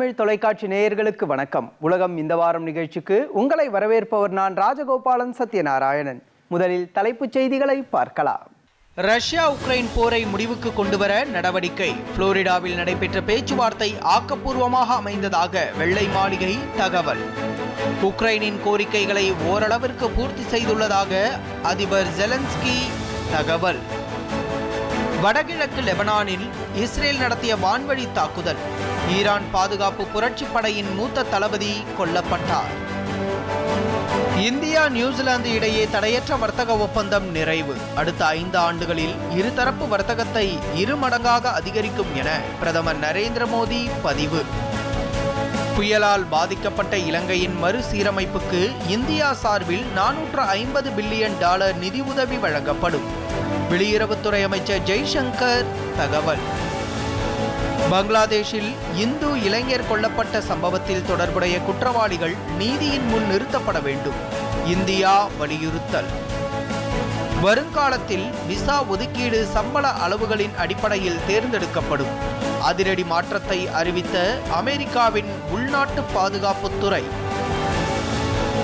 தமிழ் தொலைக்காட்சி நேயர்களுக்கு வணக்கம். உலகம் இந்த வாரம் நிகழ்ச்சிக்கு உங்களை வரவேற்பவர் நான் ராஜகோபாலன் சத்யநாராயணன். முதலில் தலைப்புச் செய்திகளை பார்க்கலாம். ரஷ்யா உக்ரைன் போரை முடிவுக்கு கொண்டுவர நடவடிக்கை. புளோரிடாவில் நடைபெற்ற பேச்சுவார்த்தை ஆக்கப்பூர்வமாக அமைந்ததாக வெள்ளை மாளிகை தகவல். உக்ரைனின் கோரிக்கைகளை ஓரளவிற்கு பூர்த்தி செய்துள்ளதாக அதிபர் ஜெலன்ஸ்கி தகவல். வடகிழக்கு லெபனானில் இஸ்ரேல் நடத்திய வான்வழி தாக்குதல். ஈரான் பாதுகாப்பு புரட்சிப் படையின் மூத்த தளபதி கொல்லப்பட்டார். இந்தியா நியூசிலாந்து இடையே தடையற்ற வர்த்தக ஒப்பந்தம் நிறைவு. அடுத்த ஐந்து ஆண்டுகளில் இருதரப்பு வர்த்தகத்தை இரு மடங்காக அதிகரிக்கும் என பிரதமர் நரேந்திர மோடி பதிவு. புயலால் பாதிக்கப்பட்ட இலங்கையின் மறுசீரமைப்புக்கு இந்தியா சார்பில் நானூற்று ஐம்பது பில்லியன் டாலர் நிதி உதவி வழங்கப்படும். வெளியுறவுத்துறை அமைச்சர் ஜெய்சங்கர் தகவல். பங்களாதேஷில் இந்து இளைஞர் கொல்லப்பட்ட சம்பவத்தில் தொடர்புடைய குற்றவாளிகள் நீதியின் முன் நிறுத்தப்பட வேண்டும். இந்தியா வலியுறுத்தல். வருங்காலத்தில் விசா ஒதுக்கீடு சம்பள அளவுகளின் அடிப்படையில் தேர்ந்தெடுக்கப்படும். அதிரடி மாற்றத்தை அறிவித்த அமெரிக்காவின் உள்நாட்டு பாதுகாப்புத்துறை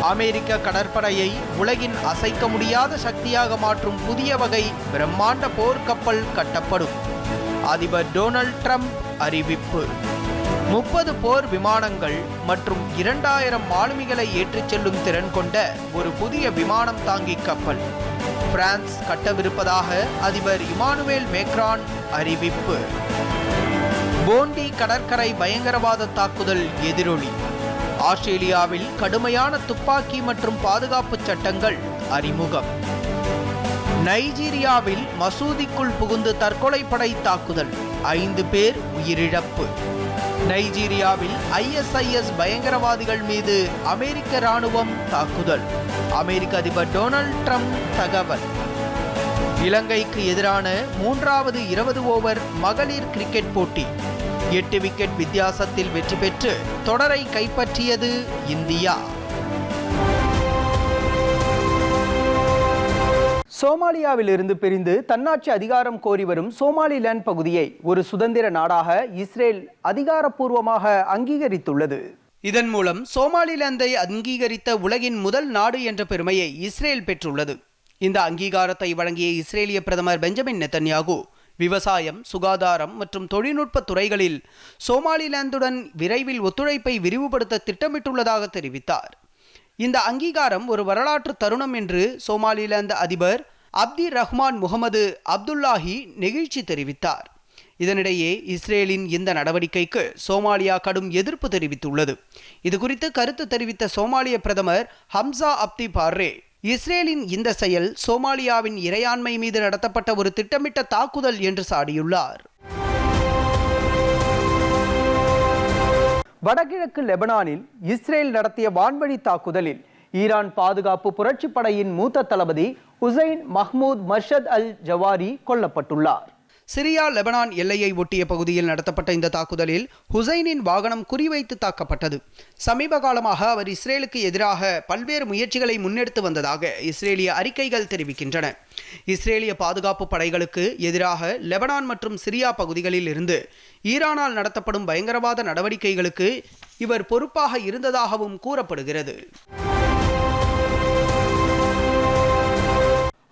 அமெரிக்க கடற்படையை உலகின் அசைக்க முடியாத சக்தியாக மாற்றும் புதிய வகை பிரம்மாண்ட போர்க்கப்பல் கட்டப்படும். அதிபர் டொனால்ட் ட்ரம்ப் அறிவிப்பு. முப்பது போர் விமானங்கள் மற்றும் இரண்டாயிரம் மாலுமிகளை ஏற்றிச் செல்லும் திறன் கொண்ட ஒரு புதிய விமானம் தாங்கி கப்பல். பிரான்ஸ் கட்டவிருப்பதாக அதிபர் இமானுவேல் மேக்ரான் அறிவிப்பு. போண்டி கடற்கரை பயங்கரவாத தாக்குதல் எதிரொலி. ஆஸ்திரேலியாவில் கடுமையான துப்பாக்கி மற்றும் பாதுகாப்பு சட்டங்கள் அறிமுகம். நைஜீரியாவில் மசூதிக்குள் புகுந்து தற்கொலை படை தாக்குதல் ஐந்து பேர் உயிரிழப்பு. நைஜீரியாவில் ஐஎஸ்ஐஎஸ் பயங்கரவாதிகள் மீது அமெரிக்க ராணுவம் தாக்குதல் அமெரிக்க அதிபர் டொனால்ட் ட்ரம்ப் தகவல். இலங்கைக்கு எதிரான மூன்றாவது இருபது ஓவர் மகளிர் கிரிக்கெட் போட்டி எட்டு விக்கெட் வித்தியாசத்தில் வெற்றி பெற்று தொடரை கைப்பற்றியது இந்தியா. சோமாலியாவில் இருந்து பிரிந்து தன்னாட்சி அதிகாரம் கோரி வரும் சோமாலிலாந்து பகுதியை ஒரு சுதந்திர நாடாக இஸ்ரேல் அதிகாரப்பூர்வமாக அங்கீகரித்துள்ளது. இதன் மூலம் சோமாலிலாந்தை அங்கீகரித்த உலகின் முதல் நாடு என்ற பெருமையை இஸ்ரேல் பெற்றுள்ளது. இந்த அங்கீகாரத்தை வழங்கிய இஸ்ரேலிய பிரதமர் பெஞ்சமின் நெத்தன்யாகு விவசாயம் சுகாதாரம் மற்றும் தொழில்நுட்ப துறைகளில் சோமாலிலாந்துடன் விரைவில் ஒத்துழைப்பை விரிவுபடுத்த திட்டமிட்டுள்ளதாக தெரிவித்தார். இந்த அங்கீகாரம் ஒரு வரலாற்று தருணம் என்று சோமாலிலாந்து அதிபர் அப்தி ரஹ்மான் முகமது அப்துல்லாஹி நெகிழ்ச்சி தெரிவித்தார். இதனிடையே இஸ்ரேலின் இந்த நடவடிக்கைக்கு சோமாலியா கடும் எதிர்ப்பு தெரிவித்துள்ளது. இது குறித்து கருத்து தெரிவித்த சோமாலிய பிரதமர் ஹம்சா அப்தி பார்ரே இஸ்ரேலின் இந்த செயல் சோமாலியாவின் இறையாண்மை மீது நடத்தப்பட்ட ஒரு திட்டமிட்ட தாக்குதல் என்று சாடியுள்ளார். வடகிழக்கு லெபனானில் இஸ்ரேல் நடத்திய வான்வழி தாக்குதலில் ஈரான் பாதுகாப்பு புரட்சிப் படையின் மூத்த தளபதி Hussein Mahmoud Marshad al Jawari கொல்லப்பட்டுள்ளார். Syria Lebanon எல்லையை ஒட்டிய பகுதியில் நடத்தப்பட்ட இந்த தாக்குதலில் ஹுசைனின் வாகனம் குறிவைத்து தாக்கப்பட்டது. சமீப காலமாக அவர் இஸ்ரேலுக்கு எதிராக பல்வேறு முயற்சிகளை முன்னெடுத்து வந்ததாக இஸ்ரேலிய அறிக்கைகள் தெரிவிக்கின்றன. இஸ்ரேலிய பாதுகாப்பு படைகளுக்கு எதிராக லெபனான் மற்றும் சிரியா பகுதிகளில் இருந்து ஈரானால் நடத்தப்படும் பயங்கரவாத நடவடிக்கைகளுக்கு இவர் பொறுப்பாக இருந்ததாகவும் கூறப்படுகிறது.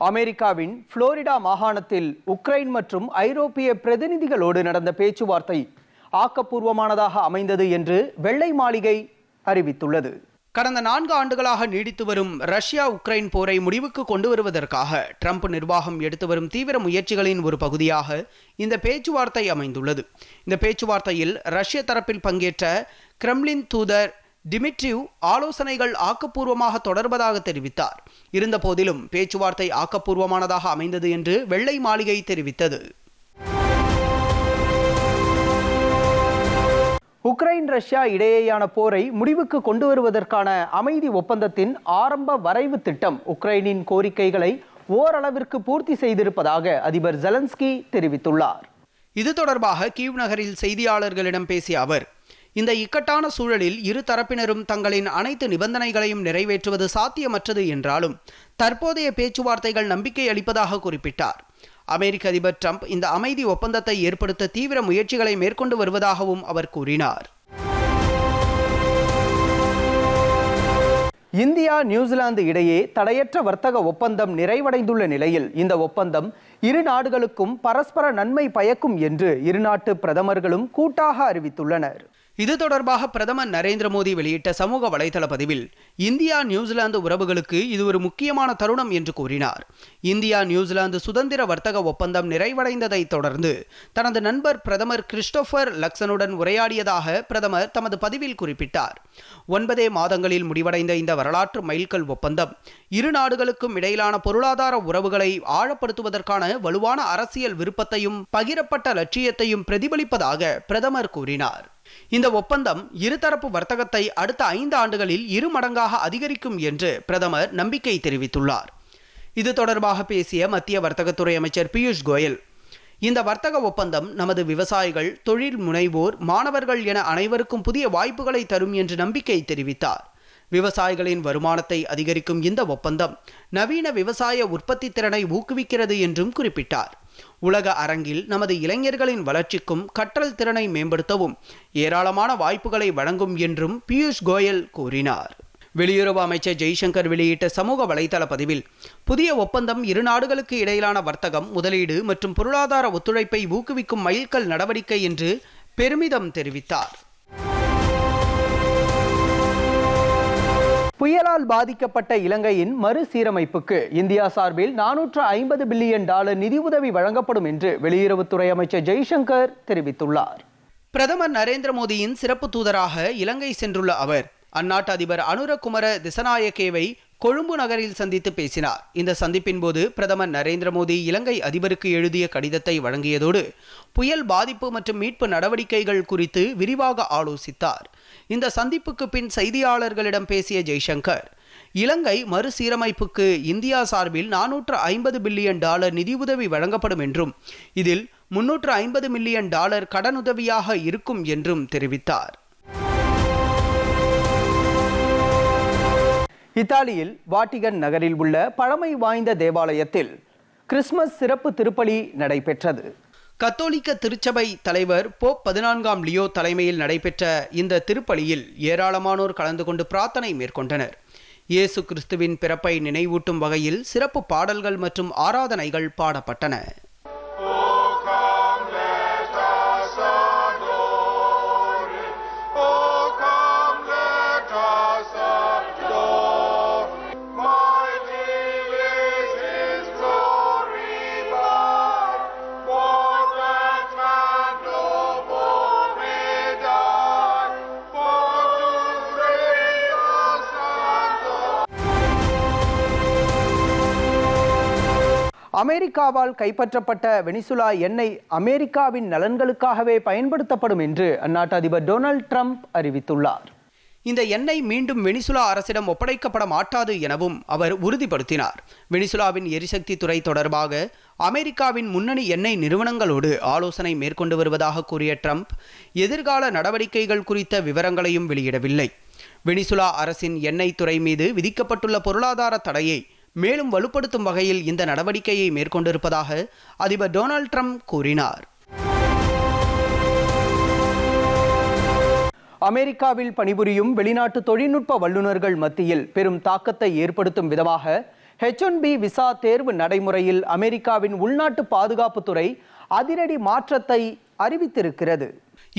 அமெரிக்காவின் புளோரிடா மாகாணத்தில் உக்ரைன் மற்றும் ஐரோப்பிய பிரதிநிதிகளோடு நடந்த பேச்சுவார்த்தை ஆக்கப்பூர்வமானதாக அமைந்தது என்று வெள்ளை மாளிகை அறிவித்துள்ளது. கடந்த நான்கு ஆண்டுகளாக நீடித்து வரும் ரஷ்யா உக்ரைன் போரை முடிவுக்கு கொண்டு வருவதற்காக ட்ரம்ப் நிர்வாகம் எடுத்து வரும் தீவிர முயற்சிகளின் ஒரு பகுதியாக இந்த பேச்சுவார்த்தை அமைந்துள்ளது. இந்த பேச்சுவார்த்தையில் ரஷ்ய தரப்பில் பங்கேற்ற கிரெம்லின் தூதர் டிமிட்ரிவ் ஆலோசனைகள் ஆக்கப்பூர்வமாக தொடர்வதாக தெரிவித்தார். இருந்த போதிலும் பேச்சுவார்த்தை ஆக்கப்பூர்வமானதாக அமைந்தது என்று வெள்ளை மாளிகை தெரிவித்தது. உக்ரைன் ரஷ்யா இடையேயான போரை முடிவுக்கு கொண்டு வருவதற்கான அமைதி ஒப்பந்தத்தின் ஆரம்ப வரைவு திட்டம் உக்ரைனின் கோரிக்கைகளை ஓரளவிற்கு பூர்த்தி செய்திருப்பதாக அதிபர் ஜெலன்ஸ்கி தெரிவித்துள்ளார். இது தொடர்பாக கீவ் நகரில் செய்தியாளர்களிடம் பேசிய அவர் இந்த இக்கட்டான சூழலில் இரு தரப்பினரும் தங்களின் அனைத்து நிபந்தனைகளையும் நிறைவேற்றுவது சாத்தியமற்றது என்றாலும் தற்போதைய பேச்சுவார்த்தைகள் நம்பிக்கை அளிப்பதாக குறிப்பிட்டார். அமெரிக்க அதிபர் ட்ரம்ப் இந்த அமைதி ஒப்பந்தத்தை ஏற்படுத்த தீவிர முயற்சிகளை மேற்கொண்டு வருவதாகவும் அவர் கூறினார். இந்தியா நியூசிலாந்து இடையே தடையற்ற வர்த்தக ஒப்பந்தம் நிறைவடைந்துள்ள நிலையில் இந்த ஒப்பந்தம் இரு நாடுகளுக்கும் பரஸ்பர நன்மை பயக்கும் என்று இருநாட்டு பிரதமர்களும் கூட்டாக அறிவித்துள்ளனர். இது தொடர்பாக பிரதமர் நரேந்திர மோடி வெளியிட்ட சமூக வலைதள பதிவில் இந்தியா நியூசிலாந்து உறவுகளுக்கு இது ஒரு முக்கியமான தருணம் என்று கூறினார். இந்தியா நியூசிலாந்து சுதந்திர வர்த்தக ஒப்பந்தம் நிறைவடைந்ததை தொடர்ந்து தனது நண்பர் பிரதமர் கிறிஸ்டோபர் லக்சனுடன் உரையாடியதாக பிரதமர் தமது பதிவில் குறிப்பிட்டார். ஒன்பதே மாதங்களில் முடிவடைந்த இந்த வரலாற்று மைல்கல் ஒப்பந்தம் இரு நாடுகளுக்கும் இடையிலான பொருளாதார உறவுகளை ஆழப்படுத்துவதற்கான வலுவான அரசியல் விருப்பத்தையும் பகிரப்பட்ட லட்சியத்தையும் பிரதிபலிப்பதாக பிரதமர் கூறினார். இந்த ஒப்பந்தம் இருதரப்பு வர்த்தகத்தை அடுத்த ஐந்து ஆண்டுகளில் இரு மடங்காக அதிகரிக்கும் என்று பிரதமர் நம்பிக்கை தெரிவித்துள்ளார். இது தொடர்பாக பேசிய மத்திய வர்த்தகத்துறை அமைச்சர் பியூஷ் கோயல். இந்த வர்த்தக ஒப்பந்தம் நமது விவசாயிகள் தொழில் முனைவோர் மாணவர்கள் என அனைவருக்கும் புதிய வாய்ப்புகளை தரும் என்று நம்பிக்கை தெரிவித்தார். விவசாயிகளின் வருமானத்தை அதிகரிக்கும் இந்த ஒப்பந்தம் நவீன விவசாய உற்பத்தி திறனை ஊக்குவிக்கிறது என்றும் குறிப்பிட்டார். உலக அரங்கில் நமது இளைஞர்களின் வளர்ச்சிக்கும் கற்றல் திறனை மேம்படுத்தவும் ஏராளமான வாய்ப்புகளை வழங்கும் என்றும் பியூஷ் கோயல் கூறினார். வெளியுறவு அமைச்சர் ஜெய்சங்கர் வெளியிட்ட சமூக வலைதள பதிவில் புதிய ஒப்பந்தம் இரு நாடுகளுக்கு இடையிலான வர்த்தகம் முதலீடு மற்றும் பொருளாதார ஒத்துழைப்பை ஊக்குவிக்கும் மைல்கல் நடவடிக்கை என்று பெருமிதம் தெரிவித்தார். புயலால் பாதிக்கப்பட்ட இலங்கையின் மறுசீரமைப்புக்கு இந்தியா சார்பில் நானூற்று ஐம்பது பில்லியன் டாலர் நிதியுதவி வழங்கப்படும் என்று வெளியுறவுத்துறை அமைச்சர் ஜெய்சங்கர் தெரிவித்துள்ளார். பிரதமர் நரேந்திர மோடியின் சிறப்பு தூதராக இலங்கை சென்றுள்ள அவர் அந்நாட்டு அதிபர் அனுரகுமர திசநாயக்கேவை கொழும்பு நகரில் சந்தித்து பேசினார். இந்த சந்திப்பின் போது பிரதமர் நரேந்திர மோடி இலங்கை அதிபருக்கு எழுதிய கடிதத்தை வழங்கியதோடு புயல் பாதிப்பு மற்றும் மீட்பு நடவடிக்கைகள் குறித்து விரிவாக ஆலோசித்தார். இந்த சந்திப்புக்கு பின் செய்தியாளர்களிடம் பேசிய ஜெய்சங்கர் இலங்கை மறுசீரமைப்புக்கு இந்தியா சார்பில் நானூற்று ஐம்பது பில்லியன் டாலர் நிதியுதவி வழங்கப்படும் என்றும் இதில் முன்னூற்று ஐம்பது மில்லியன் டாலர் கடனுதவியாக இருக்கும் என்றும் தெரிவித்தார். இத்தாலியில் வாட்டிகன் நகரில் உள்ள பழமை வாய்ந்த தேவாலயத்தில் கிறிஸ்துமஸ் சிறப்பு திருப்பலி நடைபெற்றது. கத்தோலிக்க திருச்சபை தலைவர் போப் பதினான்காம் லியோ தலைமையில் நடைபெற்ற இந்த திருப்பலியில் ஏராளமானோர் கலந்து கொண்டு பிரார்த்தனை மேற்கொண்டனர். இயேசு கிறிஸ்துவின் பிறப்பை நினைவூட்டும் வகையில் சிறப்பு பாடல்கள் மற்றும் ஆராதனைகள் பாடப்பட்டன. அமெரிக்காவால் கைப்பற்றப்பட்ட வெனிசுலா எண்ணெய் அமெரிக்காவின் நலன்களுக்காகவே பயன்படுத்தப்படும் என்று அந்நாட்டு அதிபர் டொனால்ட் ட்ரம்ப் அறிவித்துள்ளார். இந்த எண்ணெய் மீண்டும் வெனிசுலா அரசிடம் ஒப்படைக்கப்பட மாட்டாது எனவும் அவர் உறுதிப்படுத்தினார். வெனிசுலாவின் எரிசக்தி துறை தொடர்பாக அமெரிக்காவின் முன்னணி எண்ணெய் நிறுவனங்களோடு ஆலோசனை மேற்கொண்டு வருவதாக கூறிய ட்ரம்ப் எதிர்கால நடவடிக்கைகள் குறித்த விவரங்களையும் வெளியிடவில்லை. வெனிசுலா அரசின் எண்ணெய் துறை மீது விதிக்கப்பட்டுள்ள பொருளாதார தடையை மேலும் வலுப்படுத்தும் வகையில் இந்த நடவடிக்கையை மேற்கொண்டிருப்பதாக அதிபர் டொனால்ட் ட்ரம்ப் கூறினார். அமெரிக்காவில் பணிபுரியும் வெளிநாட்டு தொழில்நுட்ப வல்லுநர்கள் மத்தியில் பெரும் தாக்கத்தை ஏற்படுத்தும் விதமாக ஹெச் ஒன் பி விசா தேர்வு நடைமுறையில் அமெரிக்காவின் உள்நாட்டு பாதுகாப்புத்துறை அதிரடி மாற்றத்தை அறிவித்திருக்கிறது.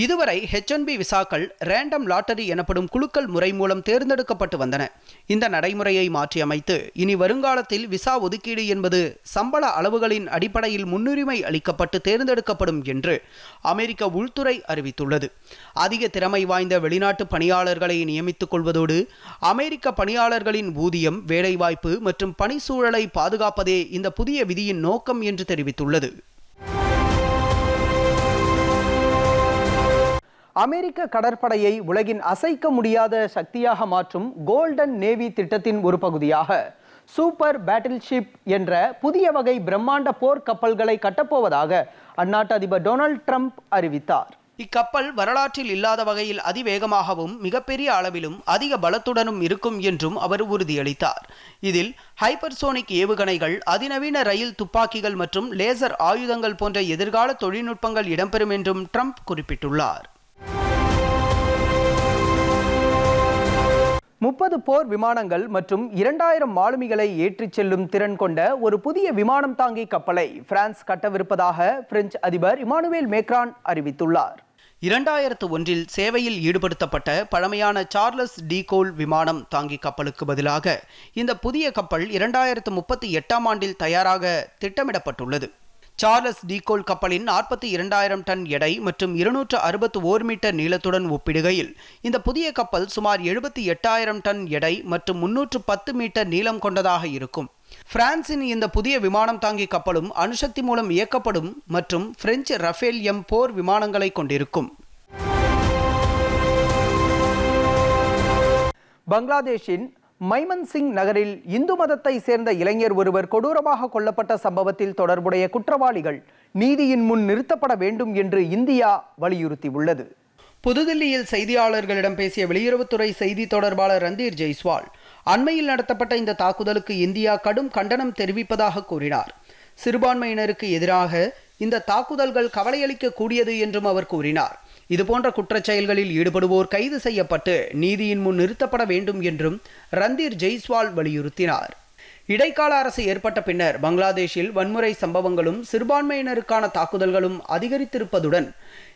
இதுவரை ஹெச் ஒன் பி விசாக்கள் ரேண்டம் லாட்டரி எனப்படும் குழுக்கள் முறை மூலம் தேர்ந்தெடுக்கப்பட்டு வந்தன. இந்த நடைமுறையை மாற்றியமைத்து இனி வருங்காலத்தில் விசா ஒதுக்கீடு என்பது சம்பள அளவுகளின் அடிப்படையில் முன்னுரிமை அளிக்கப்பட்டு தேர்ந்தெடுக்கப்படும் என்று அமெரிக்க உள்துறை அறிவித்துள்ளது. அதிக திறமை வாய்ந்த வெளிநாட்டு பணியாளர்களை நியமித்துக் கொள்வதோடு அமெரிக்க பணியாளர்களின் ஊதியம் வேலைவாய்ப்பு மற்றும் பணிச்சூழலை பாதுகாப்பதே இந்த புதிய விதியின் நோக்கம் என்று தெரிவித்துள்ளது. அமெரிக்க கடற்படையை உலகின் அசைக்க முடியாத சக்தியாக மாற்றும் கோல்டன் நேவி திட்டத்தின் ஒரு பகுதியாக சூப்பர் பேட்டில்ஷிப் என்ற புதிய வகை பிரம்மாண்ட போர் கப்பல்களை கட்டப்போவதாக அந்நாட்டு அதிபர் டொனால்ட் ட்ரம்ப் அறிவித்தார். இக்கப்பல் வரலாற்றில் இல்லாத வகையில் அதிவேகமாகவும் மிகப்பெரிய அளவிலும் அதிக பலத்துடனும் இருக்கும் என்றும் அவர் உறுதியளித்தார். இதில் ஹைப்பர்சோனிக் ஏவுகணைகள் அதிநவீன ரயில் துப்பாக்கிகள் மற்றும் லேசர் ஆயுதங்கள் போன்ற எதிர்கால தொழில்நுட்பங்கள் இடம்பெறும் என்றும் ட்ரம்ப் குறிப்பிட்டுள்ளார். முப்பது போர் விமானங்கள் மற்றும் இரண்டாயிரம் மாலுமிகளை ஏற்றிச் செல்லும் திறன் கொண்ட ஒரு புதிய விமானம் தாங்கி கப்பலை பிரான்ஸ் கட்டவிருப்பதாக பிரெஞ்சு அதிபர் இமானுவேல் மேக்ரான் அறிவித்துள்ளார். இரண்டாயிரத்து ஒன்றில் சேவையில் ஈடுபடுத்தப்பட்ட பழமையான சார்லஸ் டிகோல் விமானம் தாங்கி கப்பலுக்கு பதிலாக இந்த புதிய கப்பல் இரண்டாயிரத்து முப்பத்தி எட்டாம் ஆண்டில் தயாராக திட்டமிடப்பட்டுள்ளது. சார்லஸ் டீகோல் கப்பலின் நாற்பத்தி இரண்டாயிரம் டன் எடை மற்றும் இருநூற்று அறுபத்து ஓர் மீட்டர் நீளத்துடன் ஒப்பிடுகையில் இந்த புதிய கப்பல் சுமார் எழுபத்தி எட்டாயிரம் டன் எடை மற்றும் முன்னூற்று பத்து மீட்டர் நீளம் கொண்டதாக இருக்கும். பிரான்சின் இந்த புதிய விமானம் தாங்கி கப்பலும் அணுசக்தி மூலம் இயக்கப்படும் மற்றும் பிரெஞ்சு ரஃபேல் எம் போர் விமானங்களை கொண்டிருக்கும். பங்களாதேஷின் மைமன் சிங் நகரில் இந்து மதத்தை சேர்ந்த இளைஞர் ஒருவர் கொடூரமாக கொல்லப்பட்ட சம்பவத்தில் தொடர்புடைய குற்றவாளிகள் நீதியின் முன் நிறுத்தப்பட வேண்டும் என்று இந்தியா வலியுறுத்தியுள்ளது. புதுதில்லியில் செய்தியாளர்களிடம் பேசிய வெளியுறவுத்துறை செய்தி தொடர்பாளர் ரந்தீர் ஜெய்ஸ்வால் அண்மையில் நடத்தப்பட்ட இந்த தாக்குதலுக்கு இந்தியா கடும் கண்டனம் தெரிவிப்பதாக கூறினார். சிறுபான்மையினருக்கு எதிராக இந்த தாக்குதல்கள் கவலையளிக்க கூடியது என்றும் அவர் கூறினார். இதுபோன்ற குற்றச்செயல்களில் ஈடுபடுவோர் கைது செய்யப்பட்டு நீதியின் முன் நிறுத்தப்பட வேண்டும் என்றும் ரந்தீர் ஜெய்ஸ்வால் வலியுறுத்தினார் இடைக்கால அரசு ஏற்பட்ட பின்னர் பங்களாதேஷில் வன்முறை சம்பவங்களும் சிறுபான்மையினருக்கான தாக்குதல்களும் அதிகரித்திருப்பதுடன்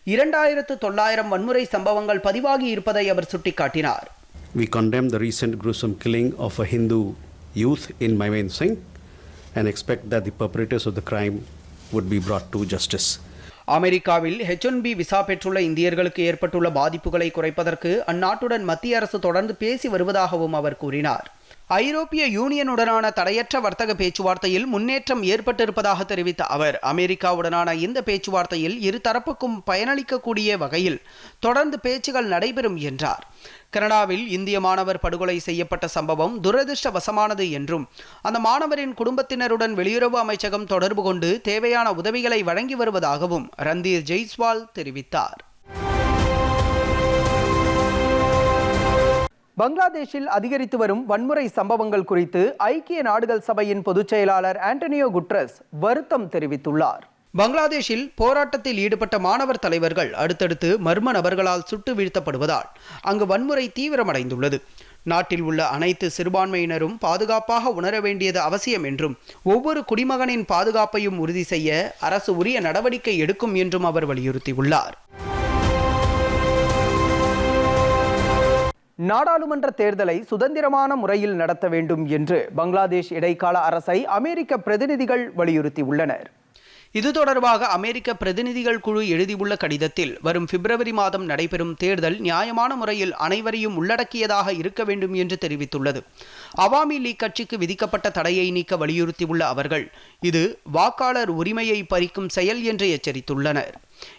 இரண்டாயிரத்து தொள்ளாயிரம் வன்முறை சம்பவங்கள் பதிவாகி இருப்பதை அவர் சுட்டிக்காட்டினார் We condemn the recent gruesome killing of a Hindu youth in Maimain Singh and expect that the perpetrators of the crime would be brought to justice. அமெரிக்காவில் ஹெச் ஒன் பி விசா பெற்றுள்ள இந்தியர்களுக்கு ஏற்பட்டுள்ள பாதிப்புகளை குறைப்பதற்கு அந்நாட்டுடன் மத்திய அரசு தொடர்ந்து பேசி வருவதாகவும் அவர் கூறினார். ஐரோப்பிய யூனியனுடனான தடையற்ற வர்த்தக பேச்சுவார்த்தையில் முன்னேற்றம் ஏற்பட்டிருப்பதாக தெரிவித்த அவர் அமெரிக்காவுடனான இந்த பேச்சுவார்த்தையில் இரு தரப்புக்கும் பயனளிக்கக்கூடிய வகையில் தொடர்ந்து பேச்சுகள் நடைபெறும் என்றார். கனடாவில் இந்திய மாணவர் படுகொலை செய்யப்பட்ட சம்பவம் துரதிருஷ்டவசமானது என்றும் அந்த மாணவரின் குடும்பத்தினருடன் வெளியுறவு அமைச்சகம் தொடர்பு கொண்டு தேவையான உதவிகளை வழங்கி வருவதாகவும் ரந்தீர் ஜெய்ஸ்வால் தெரிவித்தார். பங்களாதேஷில் அதிகரித்து வரும் வன்முறை சம்பவங்கள் குறித்து ஐக்கிய நாடுகள் சபையின் பொதுச் செயலாளர் ஆண்டனியோ குட்ரஸ் வருத்தம் தெரிவித்துள்ளார். பங்களாதேஷில் போராட்டத்தில் ஈடுபட்ட மாணவர் தலைவர்கள் அடுத்தடுத்து மர்ம நபர்களால் சுட்டு வீழ்த்தப்படுவதால் அங்கு வன்முறை தீவிரமடைந்துள்ளது. நாட்டில் உள்ள அனைத்து சிறுபான்மையினரும் பாதுகாப்பாக உணர வேண்டியது அவசியம் என்றும் ஒவ்வொரு குடிமகனின் பாதுகாப்பையும் உறுதி செய்ய அரசு உரிய நடவடிக்கை எடுக்கும் என்றும் அவர் வலியுறுத்தியுள்ளார். நாடாளுமன்ற தேர்தலை சுதந்திரமான முறையில் நடத்த வேண்டும் என்று பங்களாதேஷ் இடைக்கால அரசை அமெரிக்க பிரதிநிதிகள் வலியுறுத்தியுள்ளனர். இது தொடர்பாக அமெரிக்க பிரதிநிதிகள் குழு எழுதியுள்ள கடிதத்தில் வரும் பிப்ரவரி மாதம் நடைபெறும் தேர்தல் நியாயமான முறையில் அனைவரையும் உள்ளடக்கியதாக இருக்க வேண்டும் என்று தெரிவித்துள்ளது. அவாமி லீக் கட்சிக்கு விதிக்கப்பட்ட தடையை நீக்க வலியுறுத்தியுள்ள அவர்கள் இது வாக்காளர் உரிமையை பறிக்கும் செயல் என்று எச்சரித்துள்ளனர்.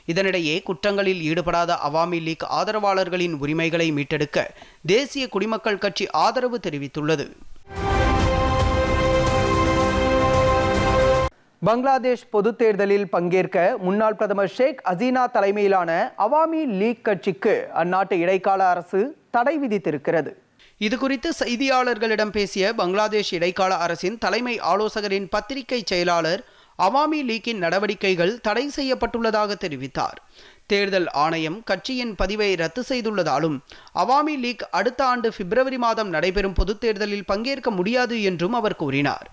இதனிடையே குற்றங்களில் ஈடுபடாத அவாமி லீக் ஆதரவாளர்களின் உரிமைகளை மீட்டெடுக்க தேசிய குடிமக்கள் கட்சி ஆதரவு தெரிவித்துள்ளது. பங்களாதேஷ் பொதுத் தேர்தலில் பங்கேற்க முன்னாள் பிரதமர் ஷேக் ஹசீனா தலைமையிலான அவாமி லீக் கட்சிக்கு அந்நாட்டு இடைக்கால அரசு தடை விதித்திருக்கிறது. இது குறித்து செய்தியாளர்களிடம் பேசிய பங்களாதேஷ் இடைக்கால அரசின் தலைமை ஆலோசகரின் பத்திரிகை செயலாளர் அவாமி லீக்கின் நடவடிக்கைகள் தடை செய்யப்பட்டுள்ளதாக தெரிவித்தார். தேர்தல் ஆணையம் கட்சியின் பதிவை ரத்து செய்துள்ளதாலும் அவாமி லீக் அடுத்த ஆண்டு பிப்ரவரி மாதம் நடைபெறும் பொதுத் தேர்தலில் பங்கேற்க முடியாது என்றும் அவர் கூறினார்.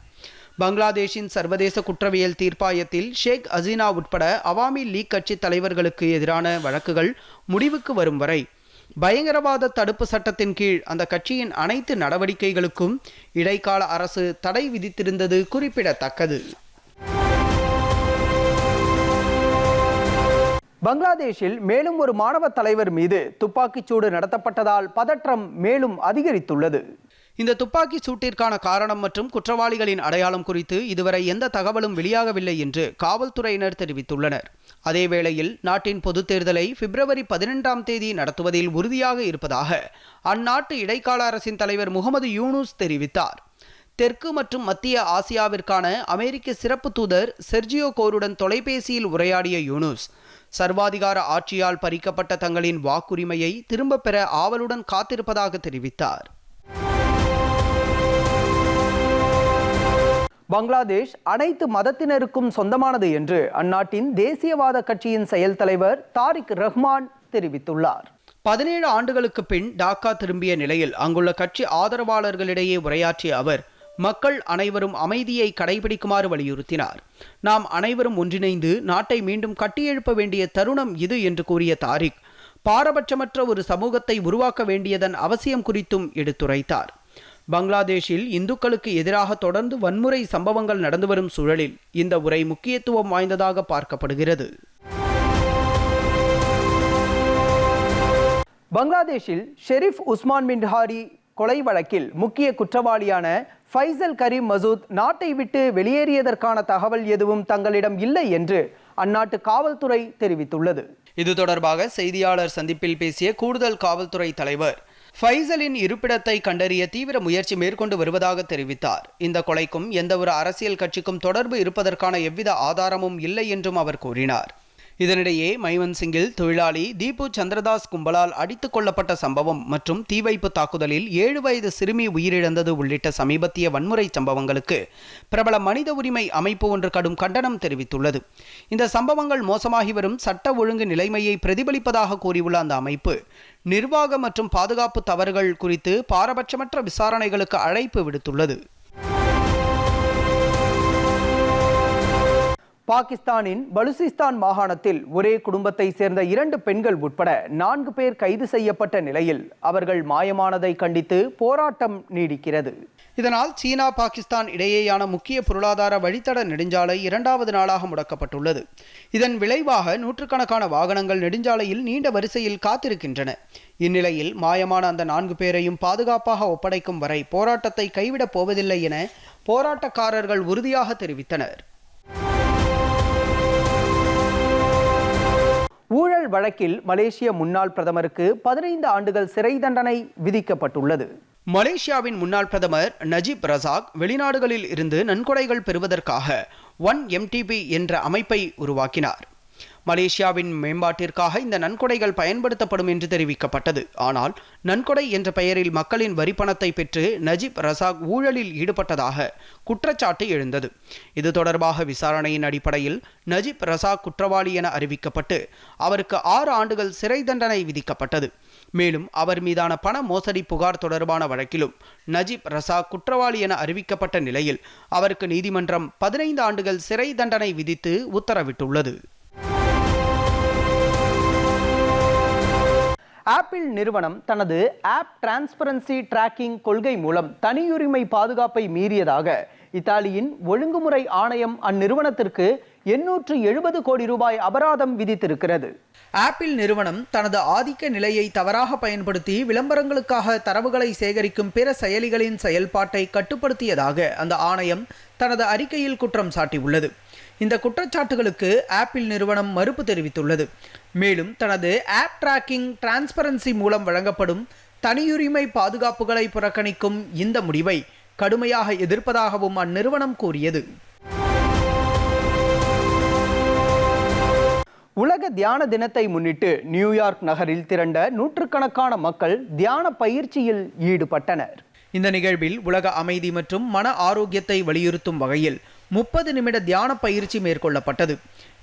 பங்களாதேஷின் சர்வதேச குற்றவியல் தீர்ப்பாயத்தில் ஷேக் ஹசீனா உட்பட அவாமி லீக் கட்சி தலைவர்களுக்கு எதிரான வழக்குகள் முடிவுக்கு வரும் வரை பயங்கரவாத தடுப்பு சட்டத்தின் கீழ் அந்த கட்சியின் அனைத்து நடவடிக்கைகளுக்கும் இடைக்கால அரசு தடை விதித்திருந்தது குறிப்பிடத்தக்கது. பங்களாதேஷில் மேலும் ஒரு மாணவ தலைவர் மீது துப்பாக்கிச்சூடு நடத்தப்பட்டதால் பதற்றம் மேலும் அதிகரித்துள்ளது. இந்த துப்பாக்கி சூட்டிற்கான காரணம் மற்றும் குற்றவாளிகளின் அடையாளம் குறித்து இதுவரை எந்த தகவலும் வெளியாகவில்லை என்று காவல்துறையினர் தெரிவித்துள்ளனர். அதேவேளையில் நாட்டின் பொதுத் தேர்தலை பிப்ரவரி பதினெண்டாம் தேதி நடத்துவதில் உறுதியாக இருப்பதாக அந்நாட்டு இடைக்கால அரசின் தலைவர் முகமது யூனூஸ் தெரிவித்தார். தெற்கு மற்றும் மத்திய ஆசியாவிற்கான அமெரிக்க சிறப்பு தூதர் செர்ஜியோ கோருடன் தொலைபேசியில் உரையாடிய யூனூஸ் சர்வாதிகார ஆட்சியால் பறிக்கப்பட்ட தங்களின் வாக்குரிமையை திரும்பப் பெற ஆவலுடன் காத்திருப்பதாக தெரிவித்தார். பங்களாதேஷ் அனைத்து மதத்தினருக்கும் சொந்தமானது என்று அந்நாட்டின் தேசியவாத கட்சியின் செயல் தலைவர் தாரிக் ரஹ்மான் தெரிவித்துள்ளார். பதினேழு ஆண்டுகளுக்கு பின் டாக்கா திரும்பிய நிலையில் அங்குள்ள கட்சி ஆதரவாளர்களிடையே உரையாற்றிய அவர் மக்கள் அனைவரும் அமைதியை கடைபிடிக்குமாறு வலியுறுத்தினார். நாம் அனைவரும் ஒன்றிணைந்து நாட்டை மீண்டும் கட்டியெழுப்ப வேண்டிய தருணம் இது என்று கூறிய தாரிக் பாரபட்சமற்ற ஒரு சமூகத்தை உருவாக்க வேண்டியதன் அவசியம் குறித்தும் எடுத்துரைத்தார். பங்களாதேஷில் இந்துக்களுக்கு எதிராக தொடர்ந்து வன்முறை சம்பவங்கள் நடந்து வரும் சூழலில் இந்த உரை முக்கியத்துவம் வாய்ந்ததாக பார்க்கப்படுகிறது. பங்களாதேஷில் ஷெரீப் உஸ்மான் மின்ஹாரி கொலை வழக்கில் முக்கிய குற்றவாளியான ஃபைசல் கரீம் மசூத் நாட்டை விட்டு வெளியேறியதற்கான தகவல் எதுவும் தங்களிடம் இல்லை என்று அந்நாட்டு காவல்துறை தெரிவித்துள்ளது. இது தொடர்பாக செய்தியாளர் சந்திப்பில் பேசிய கூடுதல் காவல்துறை தலைவர் ஃபைசலின் இருப்பிடத்தை கண்டறிய தீவிர முயற்சி மேற்கொண்டு வருவதாக தெரிவித்தார். இந்த கொலைக்கும் எந்தவொரு அரசியல் கட்சிக்கும் தொடர்பு இருப்பதற்கான எவ்வித ஆதாரமும் இல்லை என்றும் அவர் கூறினார். இதனிடையே மைவன்சிங்கில் தொழிலாளி தீபு சந்திரதாஸ் கும்பலால் அடித்துக் கொள்ளப்பட்ட சம்பவம் மற்றும் தீவைப்பு தாக்குதலில் ஏழு வயது சிறுமி உயிரிழந்தது உள்ளிட்ட சமீபத்திய வன்முறை சம்பவங்களுக்கு பிரபல மனித உரிமை அமைப்பு ஒன்று கடும் கண்டனம் தெரிவித்துள்ளது. இந்த சம்பவங்கள் மோசமாகி வரும் சட்ட ஒழுங்கு நிலைமையை பிரதிபலிப்பதாக கூறியுள்ள அந்த அமைப்பு நிர்வாக மற்றும் பாதுகாப்பு தவறுகள் குறித்து பாரபட்சமற்ற விசாரணைகளுக்கு அழைப்பு விடுத்துள்ளது. பாகிஸ்தானின் பலுசிஸ்தான் மாகாணத்தில் ஒரே குடும்பத்தை சேர்ந்த இரண்டு பெண்கள் உட்பட நான்கு பேர் கைது செய்யப்பட்ட நிலையில் அவர்கள் மாயமானதை கண்டித்து போராட்டம் நீடிக்கிறது. இதனால் சீனா பாகிஸ்தான் இடையேயான முக்கிய பொருளாதார வழித்தட நெடுஞ்சாலை இரண்டாவது நாளாக முடக்கப்பட்டுள்ளது. இதன் விளைவாக நூற்றுக்கணக்கான வாகனங்கள் நெடுஞ்சாலையில் நீண்ட வரிசையில் காத்திருக்கின்றன. இந்நிலையில் மாயமான அந்த நான்கு பேரையும் பாதுகாப்பாக ஒப்படைக்கும் வரை போராட்டத்தை கைவிடப் போவதில்லை என போராட்டக்காரர்கள் உறுதியாக தெரிவித்தனர். ஊழல் வழக்கில் மலேசிய முன்னாள் பிரதமருக்கு பதினைந்து ஆண்டுகள் சிறை தண்டனை விதிக்கப்பட்டுள்ளது. மலேசியாவின் முன்னாள் பிரதமர் நஜீப் ரசாக் வெளிநாடுகளில் இருந்து நன்கொடைகள் பெறுவதற்காக ஒன் எம்டிபி என்ற அமைப்பை உருவாக்கினார். மலேசியாவின் மேம்பாட்டிற்காக இந்த நன்கொடைகள் பயன்படுத்தப்படும் என்று தெரிவிக்கப்பட்டது. ஆனால் நன்கொடை என்ற பெயரில் மக்களின் வரிப்பணத்தை பெற்று நஜீப் ரசாக் ஊழலில் ஈடுபட்டதாக குற்றச்சாட்டு எழுந்தது. இது தொடர்பாக விசாரணையின் அடிப்படையில் நஜீப் ரசாக் குற்றவாளி என அறிவிக்கப்பட்டு அவருக்கு ஆறு ஆண்டுகள் சிறை தண்டனை விதிக்கப்பட்டது. மேலும் அவர் மீதான பண மோசடி புகார் தொடர்பான வழக்கிலும் நஜீப் ரசா குற்றவாளி என அறிவிக்கப்பட்ட நிலையில் அவருக்கு நீதிமன்றம் பதினைந்து ஆண்டுகள் சிறை தண்டனை விதித்து உத்தரவிட்டுள்ளது. ஆப்பிள் நிறுவனம் தனது ஆப் டிரான்ஸ்பரன்சி டிராக்கிங் கொள்கை மூலம் தனியுரிமை பாதுகாப்பை மீறியதாக இத்தாலியின் ஒழுங்குமுறை ஆணையம் அந்நிறுவனத்திற்கு எண்ணூற்று எழுபது கோடி ரூபாய் அபராதம் விதித்திருக்கிறது. ஆப்பிள் நிறுவனம் தனது ஆதிக்க நிலையை தவறாக பயன்படுத்தி விளம்பரங்களுக்காக தரவுகளை சேகரிக்கும் பிற செயலிகளின் செயல்பாட்டை கட்டுப்படுத்தியதாக அந்த ஆணையம் தனது அறிக்கையில் குற்றம் சாட்டியுள்ளது. இந்த குற்றச்சாட்டுகளுக்கு ஆப்பிள் நிறுவனம் மறுப்பு தெரிவித்துள்ளது. மேலும் தனது ஆப் டிராக்கிங் டிரான்ஸ்பரன்சி மூலம் வழங்கப்படும் தனியுரிமை பாதுகாப்புகளை புறக்கணிக்கும் இந்த முடிவை கடுமையாக எதிர்ப்பதாகவும் அந்நிறுவனம் கூறியது. உலக தியான தினத்தை முன்னிட்டு நியூயார்க் நகரில் திரண்ட நூற்றுக்கணக்கான மக்கள் தியான பயிற்சியில் ஈடுபட்டனர். இந்த நிகழ்வில் உலக அமைதி மற்றும் மன ஆரோக்கியத்தை வலியுறுத்தும் வகையில் முப்பது நிமிட தியான பயிற்சி மேற்கொள்ளப்பட்டது.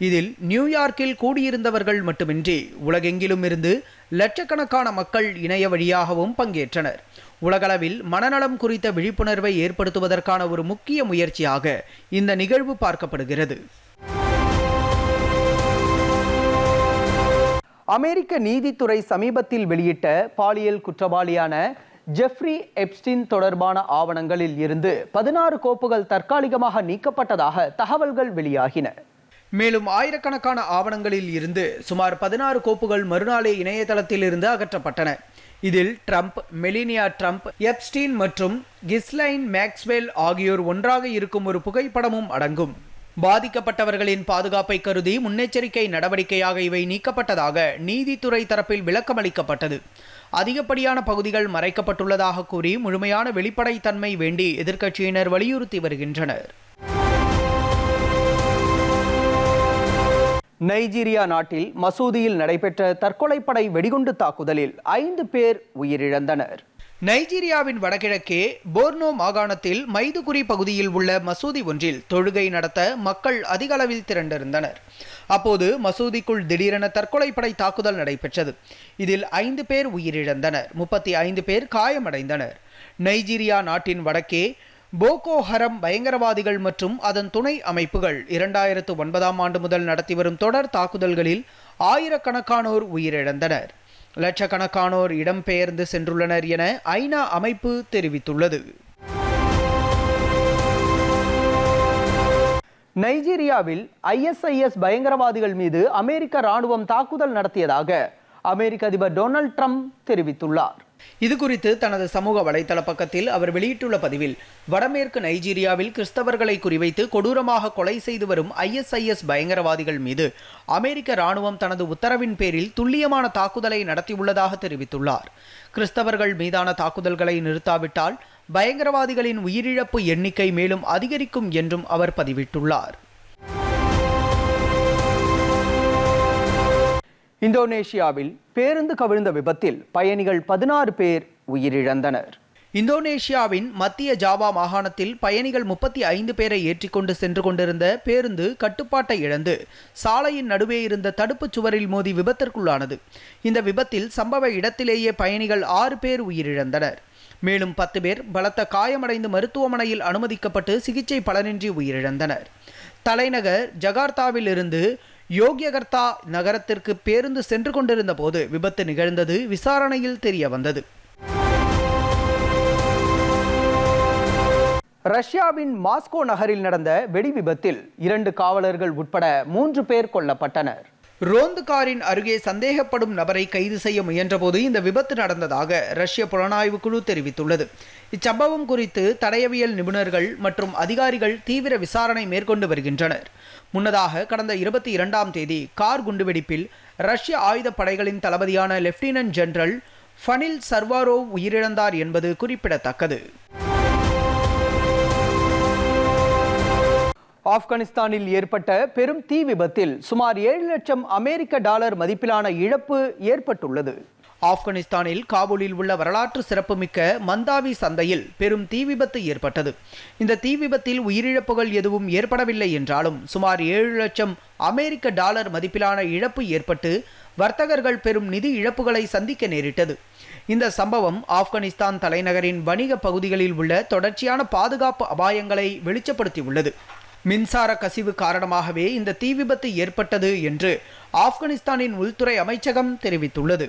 இதில் நியூயார்க்கில் கூடியிருந்தவர்கள் மட்டுமின்றி உலகெங்கிலும் இருந்து லட்சக்கணக்கான மக்கள் இணைய வழியாகவும் பங்கேற்றனர். உலகளவில் மனநலம் குறித்த விழிப்புணர்வை ஏற்படுத்துவதற்கான ஒரு முக்கிய முயற்சியாக இந்த நிகழ்வு பார்க்கப்படுகிறது. அமெரிக்க நீதித்துறை சமீபத்தில் வெளியிட்ட பாலியல் குற்றவாளியான ஜெஃப்ரி எப்ஸ்டின் தொடர்பான ஆவணங்களில் இருந்து பதினாறு கோப்புகள் தற்காலிகமாக நீக்கப்பட்டதாக தகவல்கள் வெளியாகின. மேலும் ஆயிரக்கணக்கான ஆவணங்களில் இருந்து சுமார் பதினாறு கோப்புகள் மறுநாளே இணையதளத்தில் இருந்து அகற்றப்பட்டன. இதில் ட்ரம்ப் மெலினியா ட்ரம்ப் எப்ஸ்டீன் மற்றும் கிஸ்லைன் மேக்ஸ்வெல் ஆகியோர் ஒன்றாக இருக்கும் ஒரு புகைப்படமும் அடங்கும். பாதிக்கப்பட்டவர்களின் பாதுகாப்பை கருதி முன்னெச்சரிக்கை நடவடிக்கையாக இவை நீக்கப்பட்டதாக நீதித்துறை தரப்பில் விளக்கமளிக்கப்பட்டது. அதிகப்படியான பகுதிகள் மறைக்கப்பட்டுள்ளதாக கூறி முழுமையான வெளிப்படைத்தன்மை வேண்டி எதிர்க்கட்சியினர் வலியுறுத்தி வருகின்றனர். நைஜீரியா நாட்டில் மசூதியில் நடைபெற்ற தற்கொலைப்படை வெடிகுண்டு தாக்குதலில் ஐந்து பேர் உயிரிழந்தனர். நைஜீரியாவின் வடகிழக்கே போர்னோ மாகாணத்தில் மைதுகுரி பகுதியில் உள்ள மசூதி ஒன்றில் தொழுகை நடத்த மக்கள் அதிக அளவில் திரண்டிருந்தனர். அப்போது மசூதிக்குள் திடீரென தற்கொலைப்படை தாக்குதல் நடைபெற்றது. இதில் ஐந்து பேர் உயிரிழந்தனர். முப்பத்தி ஐந்து பேர் காயமடைந்தனர். நைஜீரியா நாட்டின் வடக்கே போகோ ஹரம் பயங்கரவாதிகள் மற்றும் அதன் துணை அமைப்புகள் இரண்டாயிரத்து ஒன்பதாம் ஆண்டு முதல் நடத்தி வரும் தொடர் தாக்குதல்களில் ஆயிரக்கணக்கானோர் உயிரிழந்தனர். லட்சக்கணக்கானோர் இடம்பெயர்ந்து சென்றுள்ளனர் என ஐநா அமைப்பு தெரிவித்துள்ளது. நைஜீரியாவில் ஐஎஸ்ஐஎஸ் பயங்கரவாதிகள் மீது அமெரிக்க ராணுவம் தாக்குதல் நடத்தியதாக அமெரிக்க அதிபர் டொனால்ட் ட்ரம்ப் தெரிவித்துள்ளார். இது குறித்து தனது சமூக வலைதள பக்கத்தில் அவர் வெளியிட்டுள்ள பதிவில் வடமேற்கு நைஜீரியாவில் கிறிஸ்தவர்களை குறிவைத்து கொடூரமாக கொலை செய்து வரும் ஐஎஸ்ஐஎஸ் பயங்கரவாதிகள் மீது அமெரிக்க ராணுவம் தனது உத்தரவின் பேரில் துல்லியமான தாக்குதலை நடத்தியுள்ளதாக தெரிவித்துள்ளார். கிறிஸ்தவர்கள் மீதான தாக்குதல்களை நிறுத்தாவிட்டால் பயங்கரவாதிகளின் உயிரிழப்பு எண்ணிக்கை மேலும் அதிகரிக்கும் என்றும் அவர் பதிவிட்டுள்ளார். இந்தோனேஷியாவில் பேருந்து கவிழ்ந்த விபத்தில் பயணிகள் பதினாறு பேர் உயிரிழந்தனர். இந்தோனேஷியாவின் மத்திய ஜாவா மாகாணத்தில் பயணிகள் முப்பத்தி ஐந்து பேரை ஏற்றிக்கொண்டு சென்று கொண்டிருந்த பேருந்து கட்டுப்பாட்டை இழந்து சாலையின் நடுவே இருந்த தடுப்புச் சுவரில் மோதி விபத்திற்குள்ளானது. இந்த விபத்தில் சம்பவ இடத்திலேயே பயணிகள் ஆறு பேர் உயிரிழந்தனர். மேலும் பத்து பேர் பலத்த காயமடைந்து மருத்துவமனையில் அனுமதிக்கப்பட்டு சிகிச்சை பலனின்றி உயிரிழந்தனர். தலைநகர் ஜகார்த்தாவில் இருந்து யோகியகர்த்தா நகரத்திற்கு பேருந்து சென்று கொண்டிருந்த போது விபத்து நிகழ்ந்தது விசாரணையில் தெரிய வந்தது. ரஷ்யாவின் மாஸ்கோ நகரில் நடந்த வெடி விபத்தில் இரண்டு காவலர்கள் உட்பட மூன்று பேர் கொல்லப்பட்டனர். ரோந்து காரின் அருகே சந்தேகப்படும் நபரை கைது செய்ய முயன்றபோது இந்த விபத்து நடந்ததாக ரஷ்ய புலனாய்வு குழு தெரிவித்துள்ளது. இச்சம்பவம் குறித்து தடயவியல் நிபுணர்கள் மற்றும் அதிகாரிகள் தீவிர விசாரணை மேற்கொண்டு வருகின்றனர். முன்னதாக கடந்த இருபத்தி இரண்டாம் தேதி கார் குண்டுவெடிப்பில் ரஷ்ய ஆயுத படைகளின் தளபதியான லெப்டினன்ட் ஜெனரல் ஃபனில் சர்வாரோவ் உயிரிழந்தார் என்பது குறிப்பிடத்தக்கது. ஆப்கானிஸ்தானில் ஏற்பட்ட பெரும் தீ விபத்தில் சுமார் ஏழு லட்சம் அமெரிக்க டாலர் மதிப்பிலான இழப்பு ஏற்பட்டுள்ளது. ஆப்கானிஸ்தானில் காபூலில் உள்ள வரலாற்று சிறப்புமிக்க மந்தாவி சந்தையில் பெரும் தீ விபத்து ஏற்பட்டது. இந்த தீ விபத்தில் உயிரிழப்புகள் எதுவும் ஏற்படவில்லை என்றாலும் சுமார் ஏழு லட்சம் அமெரிக்க டாலர் மதிப்பிலான இழப்பு ஏற்பட்டு வர்த்தகர்கள் பெரும் நிதி இழப்புகளை சந்திக்க நேரிட்டது. இந்த சம்பவம் ஆப்கானிஸ்தான் தலைநகரின் வணிக பகுதிகளில் உள்ள தொடர்ச்சியான பாதுகாப்பு அபாயங்களை வெளிச்சப்படுத்தியுள்ளது. மின்சார கசிவு காரணமாகவே இந்த தீ விபத்து ஏற்பட்டது என்று ஆப்கானிஸ்தானின் உள்துறை அமைச்சகம் தெரிவித்துள்ளது.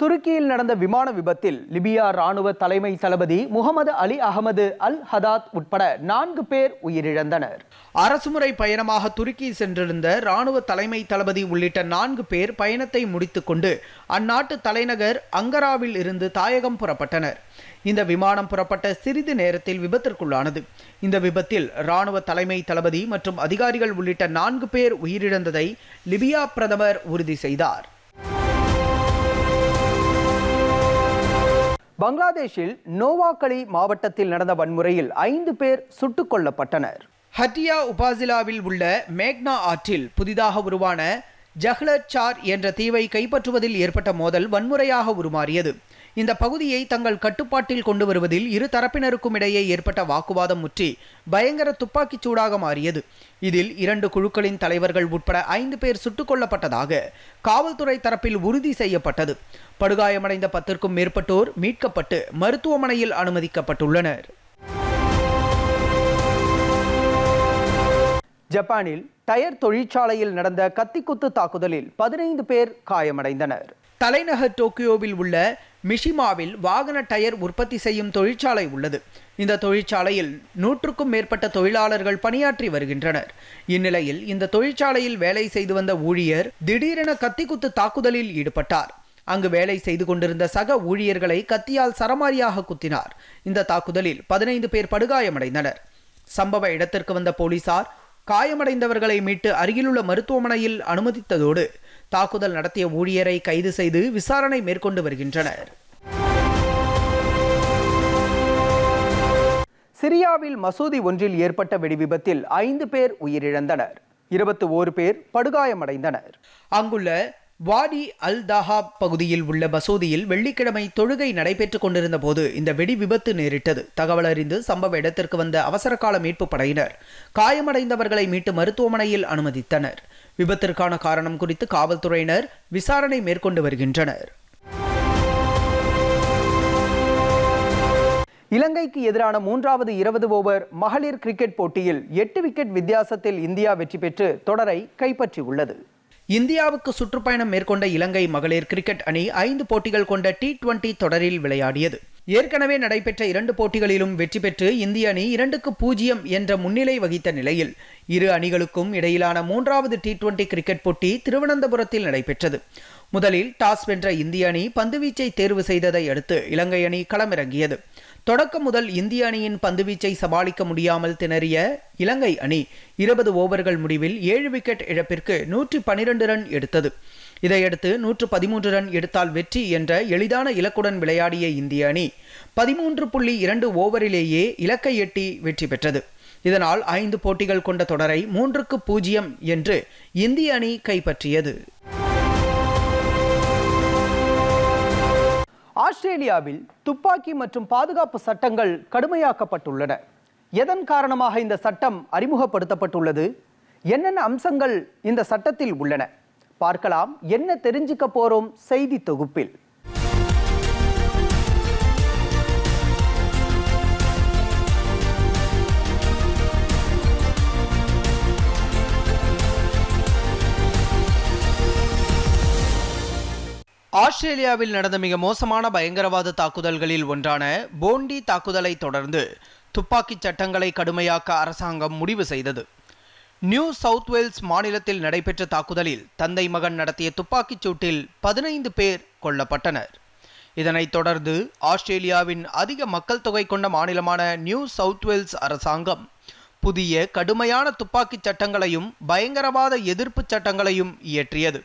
துருக்கியில் நடந்த விமான விபத்தில் லிபியா ராணுவ தலைமை தளபதி Mohammed Ali Ahmed al Haddad உட்பட நான்கு பேர் உயிரிழந்தனர். அரசுமுறை பயணமாக துருக்கி சென்றிருந்த ராணுவ தலைமை தளபதி உள்ளிட்ட நான்கு பேர் பயணத்தை முடித்துக்கொண்டு அந்நாட்டு தலைநகர் அங்கராவில் இருந்து தாயகம் புறப்பட்டனர். இந்த விமானம் புறப்பட்ட சிறிது நேரத்தில் விபத்திற்குள்ளானது. இந்த விபத்தில் ராணுவ தலைமை தளபதி மற்றும் அதிகாரிகள் உள்ளிட்ட நான்கு பேர் உயிரிழந்ததை லிபியா பிரதமர் உறுதி செய்தார். பங்களாதேஷில் நோவாக்களி மாவட்டத்தில் நடந்த வன்முறையில் ஐந்து பேர் சுட்டுக் கொல்லப்பட்டனர் ஹட்டியா உபாசிலாவில் உள்ள மேக்னா ஆற்றில் புதிதாக உருவான ஜஹ்லர் சார் என்ற தீவை கைப்பற்றுவதில் ஏற்பட்ட மோதல் வன்முறையாக உருமாறியது. இந்த பகுதியை தங்கள் கட்டுப்பாட்டில் கொண்டு வருவதில் இரு தரப்பினருக்கும் இடையே ஏற்பட்ட வாக்குவாதம் முற்றி பயங்கர துப்பாக்கிச் சூடாக மாறியது. இதில் இரண்டு குழுக்களின் தலைவர்கள் உட்பட ஐந்து பேர் சுட்டுக் கொல்லப்பட்டதாக காவல்துறை தரப்பில் உறுதி செய்யப்பட்டது. படுகாயமடைந்த பத்திற்கும் மேற்பட்டோர் மீட்கப்பட்டு மருத்துவமனையில் அனுமதிக்கப்பட்டுள்ளனர். ஜப்பானில் டயர் தொழிற்சாலையில் நடந்த கத்திக்குத்து தாக்குதலில் பதினைந்து பேர் காயமடைந்தனர். தலைநகர் டோக்கியோவில் உள்ள மிஷிமாவில் வாகன டயர் உற்பத்தி செய்யும் தொழிற்சாலை உள்ளது. இந்த தொழிற்சாலையில் நூற்றுக்கும் மேற்பட்ட தொழிலாளர்கள் பணியாற்றி வருகின்றனர். இந்நிலையில் இந்த தொழிற்சாலையில் வேலை செய்து வந்த ஊழியர் திடீரென கத்திக்குத்து தாக்குதலில் ஈடுபட்டார். அங்கு வேலை செய்து கொண்டிருந்த சக ஊழியர்களை கத்தியால் சரமாரியாக குத்தினார். இந்த தாக்குதலில் பதினைந்து பேர் படுகாயமடைந்தனர். சம்பவ இடத்திற்கு வந்த போலீசார் காயமடைந்தவர்களை மீட்டு அருகிலுள்ள மருத்துவமனையில் அனுமதித்ததோடு தாக்குதல் நடத்திய ஊழியரை கைது செய்து விசாரணை மேற்கொண்டு வருகின்றனர். சிரியாவில் மசூதி ஒன்றில் ஏற்பட்ட வெடிவிபத்தில் ஐந்து பேர் உயிரிழந்தனர். இருபத்தி ஓரு பேர் படுகாயமடைந்தனர். அங்குள்ள வாடி அல் தாஹாப் பகுதியில் உள்ள மசூதியில் வெள்ளிக்கிழமை தொழுகை நடைபெற்றுக் கொண்டிருந்த போது இந்த வெடி விபத்து நேரிட்டது. தகவல் அறிந்து சம்பவ இடத்திற்கு வந்த அவசரகால மீட்பு படையினர் காயமடைந்தவர்களை மீட்டு மருத்துவமனையில் அனுமதித்தனர். விபத்திற்கான காரணம் குறித்து காவல்துறையினர் விசாரணை மேற்கொண்டு வருகின்றனர். இலங்கைக்கு எதிரான மூன்றாவது இருபது ஓவர் மகளிர் கிரிக்கெட் போட்டியில் எட்டு விக்கெட் வித்தியாசத்தில் இந்தியா வெற்றி பெற்று தொடரை கைப்பற்றியுள்ளது. இந்தியாவுக்கு சுற்றுப்பயணம் மேற்கொண்ட இலங்கை மகளிர் கிரிக்கெட் அணி ஐந்து போட்டிகள் கொண்ட டி டுவெண்டி தொடரில் விளையாடியது. ஏற்கனவே நடைபெற்ற இரண்டு போட்டிகளிலும் வெற்றி பெற்று இந்திய அணி இரண்டுக்கு பூஜ்ஜியம் என்ற முன்னிலை வகித்த நிலையில் இரு அணிகளுக்கும் இடையிலான மூன்றாவது டி டுவெண்டி கிரிக்கெட் போட்டி திருவனந்தபுரத்தில் நடைபெற்றது. முதலில் டாஸ் வென்ற இந்திய அணி பந்துவீச்சை தேர்வு செய்ததை அடுத்து இலங்கை அணி களமிறங்கியது. தொடக்கம் முதல் இந்திய அணியின் பந்துவீச்சை சமாளிக்க முடியாமல் திணறிய இலங்கை அணி இருபது ஓவர்கள் முடிவில் ஏழு விக்கெட் இழப்பிற்கு நூற்றி பனிரெண்டு ரன் எடுத்தது. இதையடுத்து நூற்று பதிமூன்று ரன் எடுத்தால் வெற்றி என்ற எளிதான இலக்குடன் விளையாடிய இந்திய அணி பதிமூன்று புள்ளி இரண்டு ஓவரிலேயே இலக்கை எட்டி வெற்றி பெற்றது. இதனால் ஐந்து போட்டிகள் கொண்ட தொடரை மூன்றுக்கு பூஜ்ஜியம் என்று இந்திய அணி கைப்பற்றியது. ஆஸ்திரேலியாவில் துப்பாக்கி மற்றும் பாதுகாப்பு சட்டங்கள் கடுமையாக்கப்பட்டுள்ளன. எதன் காரணமாக இந்த சட்டம் அறிமுகப்படுத்தப்பட்டுள்ளது? என்னென்ன அம்சங்கள் இந்த சட்டத்தில் உள்ளன? பார்க்கலாம். என்ன தெரிஞ்சுக்க போறோம்? செய்தி தொகுப்பில். ஆஸ்திரேலியாவில் நடந்த மிக மோசமான பயங்கரவாத தாக்குதல்களில் ஒன்றான போண்டி தாக்குதலை தொடர்ந்து துப்பாக்கிச் சட்டங்களை கடுமையாக்க அரசாங்கம் முடிவு செய்தது. நியூ சவுத் வேல்ஸ் மாநிலத்தில் நடைபெற்ற தாக்குதலில் தந்தை மகன் நடத்திய துப்பாக்கிச் சூட்டில் பதினைந்து பேர் கொல்லப்பட்டனர். இதனைத் தொடர்ந்து ஆஸ்திரேலியாவின் அதிக மக்கள் தொகை கொண்ட மாநிலமான நியூ சவுத் வேல்ஸ் அரசாங்கம் புதிய கடுமையான துப்பாக்கிச் சட்டங்களையும் பயங்கரவாத எதிர்ப்பு சட்டங்களையும் இயற்றியது.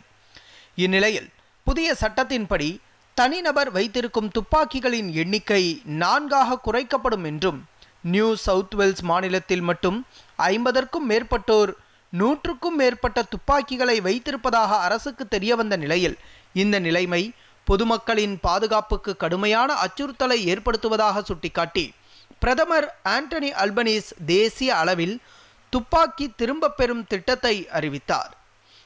இந்நிலையில் புதிய சட்டத்தின்படி தனிநபர் வைத்திருக்கும் துப்பாக்கிகளின் எண்ணிக்கை நான்காக குறைக்கப்படும் என்றும் நியூ சவுத் வேல்ஸ் மாநிலத்தில் மட்டும் ஐம்பதற்கும் மேற்பட்டோர் நூற்றுக்கும் மேற்பட்ட துப்பாக்கிகளை வைத்திருப்பதாக அரசுக்கு தெரியவந்த நிலையில் இந்த நிலைமை பொதுமக்களின் பாதுகாப்புக்கு கடுமையான அச்சுறுத்தலை ஏற்படுத்துவதாக சுட்டிக்காட்டி பிரதமர் ஆண்டனி அல்பனீஸ் தேசிய அளவில் துப்பாக்கி திரும்பப் பெறும் திட்டத்தை அறிவித்தார்.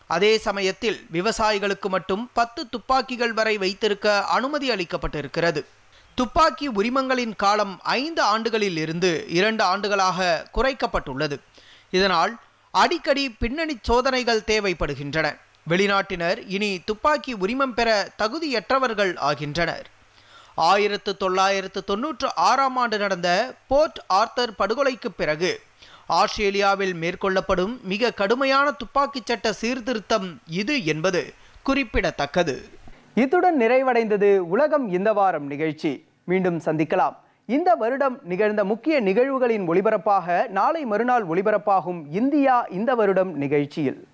அதே சமயத்தில் விவசாயிகளுக்கு மட்டும் பத்து துப்பாக்கிகள் வரை வைத்திருக்க அனுமதி அளிக்கப்பட்டிருக்கிறது. துப்பாக்கி உரிமங்களின் காலம் ஐந்து ஆண்டுகளில் இருந்து இரண்டு ஆண்டுகளாக குறைக்கப்பட்டுள்ளது. இதனால் அடிக்கடி பின்னணி சோதனைகள் தேவைப்படுகின்றன. வெளிநாட்டினர் இனி துப்பாக்கி உரிமம் பெற தகுதியற்றவர்கள் ஆகின்றனர். ஆயிரத்து தொள்ளாயிரத்து தொன்னூற்று ஆறாம் ஆண்டு நடந்த போர்ட் ஆர்த்தர் படுகொலைக்கு பிறகு ஆஸ்திரேலியாவில் மேற்கொள்ளப்படும் மிக கடுமையான துப்பாக்கிச் சட்ட சீர்திருத்தம் இது என்பது குறிப்பிடத்தக்கது. இத்துடன் நிறைவடைந்தது உலகம் இந்த வாரம் நிகழ்ச்சி. மீண்டும் சந்திக்கலாம். இந்த வருடம் நிகழ்ந்த முக்கிய நிகழ்வுகளின் ஒளிபரப்பாக நாளை மறுநாள் ஒளிபரப்பாகும் இந்தியா இந்த வருடம் நிகழ்ச்சியில்.